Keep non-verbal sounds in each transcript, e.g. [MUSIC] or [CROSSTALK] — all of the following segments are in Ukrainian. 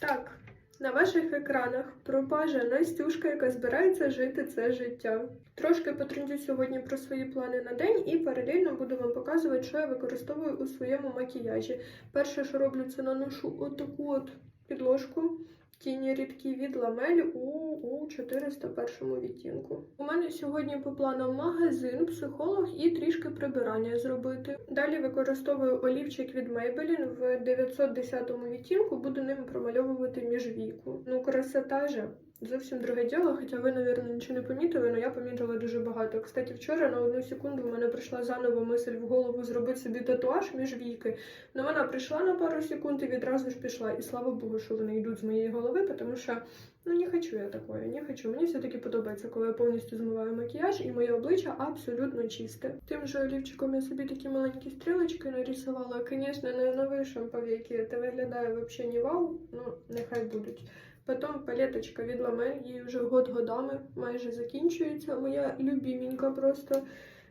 Так, на ваших екранах пропажа Настюшка, яка збирається жити це життя. Трошки потрендю сьогодні про свої плани на день і паралельно буду вам показувати, що я використовую у своєму макіяжі. Перше, що роблю, це наношу отаку от підложку. Тіні рідкі від ламель у, у 401 відтінку. У мене сьогодні по плану магазин, психолог і трішки прибирання зробити. Далі використовую олівчик від Maybelline в 910 відтінку, буду ним промальовувати міжвіку. Ну, красота же. Зовсім друге діло, хоча ви, мабуть, нічого не помітили, але я помітила дуже багато. Кстати, вчора на одну секунду в мене прийшла заново мисль в голову зробити собі татуаж між війки. Но вона прийшла на пару секунд і відразу ж пішла. І слава Богу, що вони йдуть з моєї голови, тому що ну не хочу я такое, не хочу. Мені все-таки подобається, коли я повністю змиваю макіяж і моє обличчя абсолютно чисте. Тим же олівчиком я собі такі маленькі стрілочки нарисувала. Звісно, не на вишим повіки. Це виглядає взагалі не вау, ну нехай будуть. Потім палеточка від Ламель, їй вже год годами майже закінчується. Моя любіменька просто.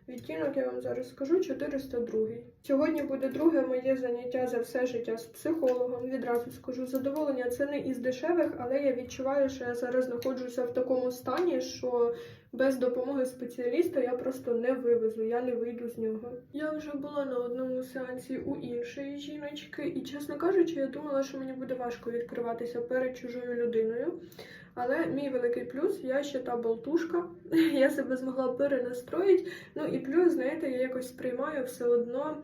Відтінок я вам зараз скажу 402. Сьогодні буде друге моє заняття за все життя з психологом. Відразу скажу задоволення. Це не із дешевих, але я відчуваю, що я зараз знаходжуся в такому стані, що без допомоги спеціаліста я просто не вивезу, я не вийду з нього. Я вже була на одному сеансі у іншої жіночки, і чесно кажучи, я думала, що мені буде важко відкриватися перед чужою людиною. Але мій великий плюс, я ще та болтушка, [LAUGHS] я себе змогла перенастроїти. Ну і плюс, знаєте, я якось сприймаю все одно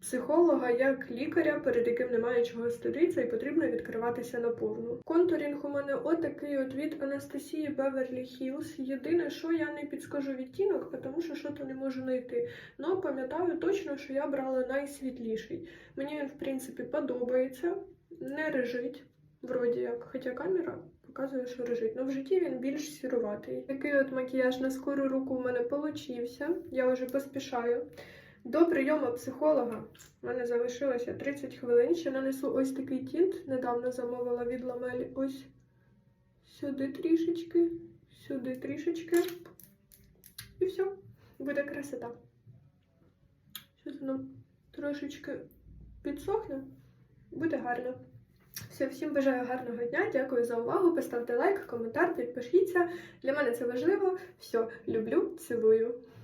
психолога як лікаря, перед яким немає чого стидитися і потрібно відкриватися наповну. Контурінг у мене отакий от від Анастасії Беверлі Хілз. Єдине, що я не підскажу відтінок, тому що що то не можу знайти. Ну пам'ятаю точно, що я брала найсвітліший. Мені він, в принципі, подобається, не режить, вроді як, хоча камера. Показує, що режить. Ну в житті він більш сіруватий. Такий от макіяж на скору руку у мене получився. Я вже поспішаю. До прийому психолога в мене залишилося 30 хвилин. Ще нанесу ось такий тінт. Недавно замовила від ламелі. Ось сюди трішечки, сюди трішечки. І все. Буде красота. Зараз воно трошечки підсохне. Буде гарно. Все, всім бажаю гарного дня. Дякую за увагу. Поставте лайк, коментар, підпишіться. Для мене це важливо. Все, люблю, цілую.